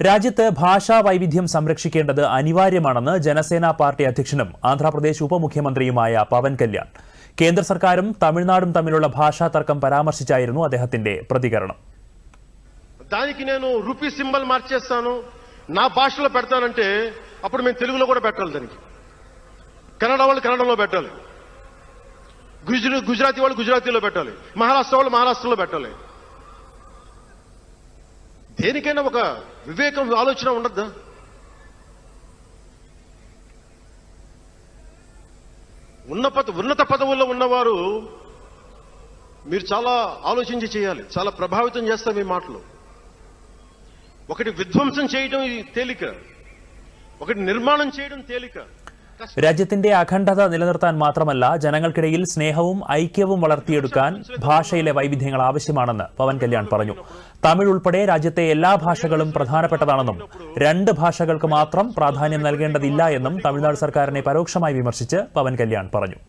രാജ്യത്ത് ഭാഷാ വൈവിധ്യം സംരക്ഷിക്കേണ്ടത് അനിവാര്യമാണെന്ന് ജനസേന പാർട്ടി അധ്യക്ഷനും ആന്ധ്രാപ്രദേശ് ഉപമുഖ്യമന്ത്രിയുമായ പവൻ കല്യാൺ കേന്ദ്ര സർക്കാരും തമിഴ്നാടും തമ്മിലുള്ള ഭാഷാ തർക്കം പരാമർശിച്ചായിരുന്നു അദ്ദേഹത്തിന്റെ പ്രതികരണം దానికి నేను రూపీ సింబల్ మార్చేస్తాను నా భాషలో పెడతానంటే అప్పుడు మేము తెలుగులో కూడా పెట్టాలి దానికి కన్నడ వాళ్ళు కన్నడంలో పెట్టాలి గుజరా గుజరాతీ వాళ్ళు గుజరాతీలో పెట్టాలి మహారాష్ట్ర వాళ్ళు మహారాష్ట్రలో పెట్టాలి దేనికైనా ఒక వివేకం ఆలోచన ఉండద్దా? ఉన్న పద ఉన్నత పదవుల్లో ఉన్నవారు మీరు చాలా ఆలోచించి చేయాలి చాలా ప్రభావితం చేస్తాయి మీ మాటలు. ఒకటి విధ్వంసం చేయడం ఇది తేలిక ఒకటి నిర్మాణం చేయడం తేలిక. രാജ്യത്തിന്റെ അഖണ്ഡത നിലനിർത്താൻ മാത്രമല്ല ജനങ്ങൾക്കിടയിൽ സ്നേഹവും ഐക്യവും വളർത്തിയെടുക്കാൻ ഭാഷയിലെ വൈവിധ്യങ്ങൾ ആവശ്യമാണെന്ന് പവൻ കല്യാൺ പറഞ്ഞു. തമിഴ് ഉൾപ്പെടെ രാജ്യത്തെ എല്ലാ ഭാഷകളും പ്രധാനപ്പെട്ടതാണെന്നും രണ്ട് ഭാഷകൾക്ക് മാത്രം പ്രാധാന്യം നൽകേണ്ടതില്ല എന്നും തമിഴ്നാട് സർക്കാരിനെ പരോക്ഷമായി വിമർശിച്ച് പവൻ കല്യാൺ പറഞ്ഞു.